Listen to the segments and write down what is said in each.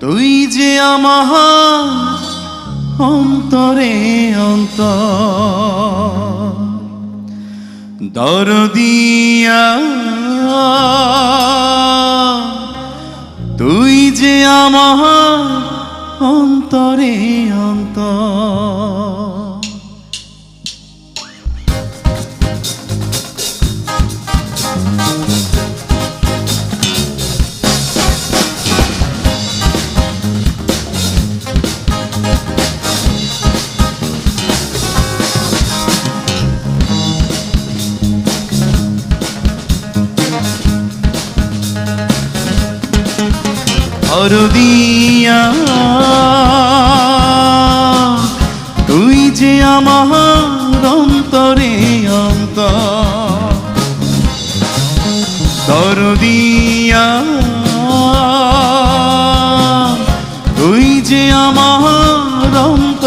তুই যে আমার অন্তরে অন্ত দরদিয়া তুই যে আমার অন্তরে অন্তর। হরদিয়া তুই যে আমার অন্তরে অন্ত দরদিয়া তুই যে আমার অন্তরে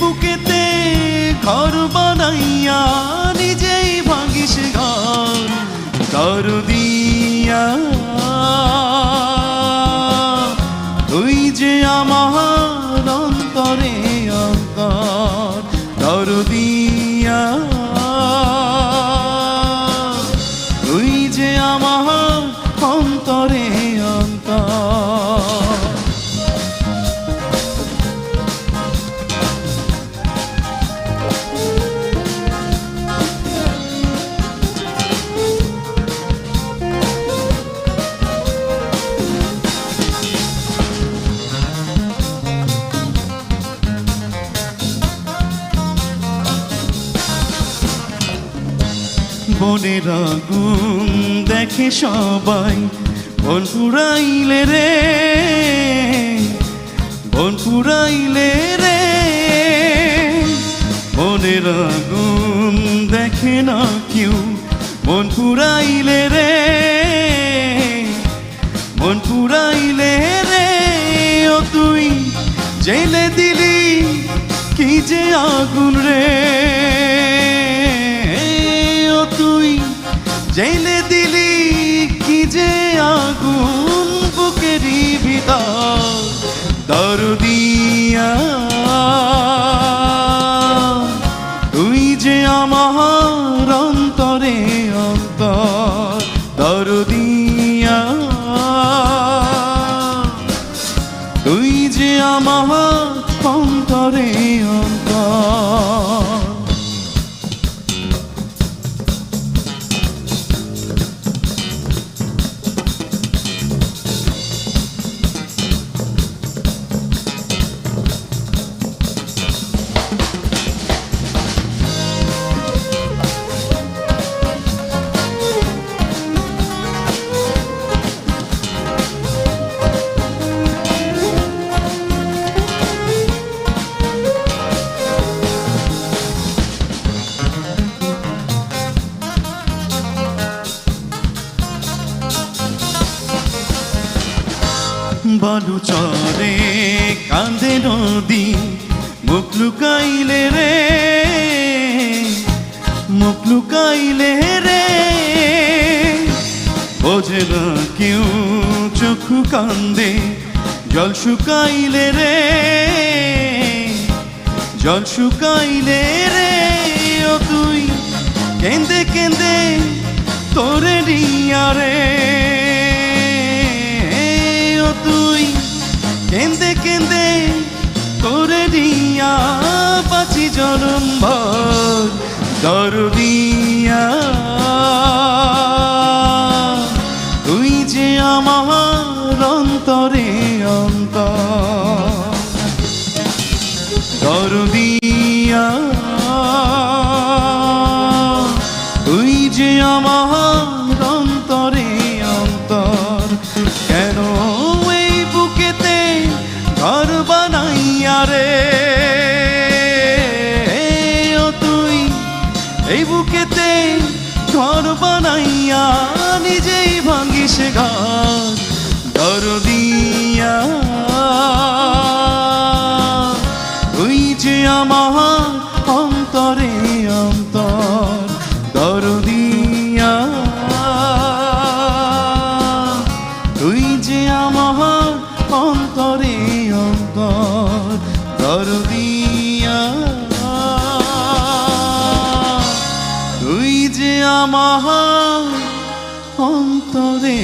বুকেতে ঘর বানাইয়া নিজেই ভাঙিস ঘর। ঘর দিয়া বনের আগুন দেখে সবাই বন পুরাইলে রে বন পুরাইলে রে। বনের আগুন দেখে না কেউ বন পুরাইলে রে, মন পুরাইলে রে। ও তুই জেলে দিলি কি যে আগুন রে। জেলে দিলি কি যে আগুন বুকেরই ভিতর। দরদিয়া বালু চরে কান্দে নদী মুখ লুকাইলে রে, মুখ লুকাইলে রে। বোঝে না কেউ চোখ কান্দে, জল শুকাইলে রে, জল শুকাইলে রে। ও তুই কেন্দে কেন্দে তোরে নিয়া রে। দরদিয়া এই বুকেতে ঘর বানাইয়া নিজেই ভাঙিস ঘর দরদিয়া তুই যে আমার অন্তরে অন্তর দরদিয়া তুই যে আমার অন্তরে অন্তর দরদিয়া তুই যে আমার অন্তরে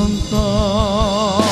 অন্তর।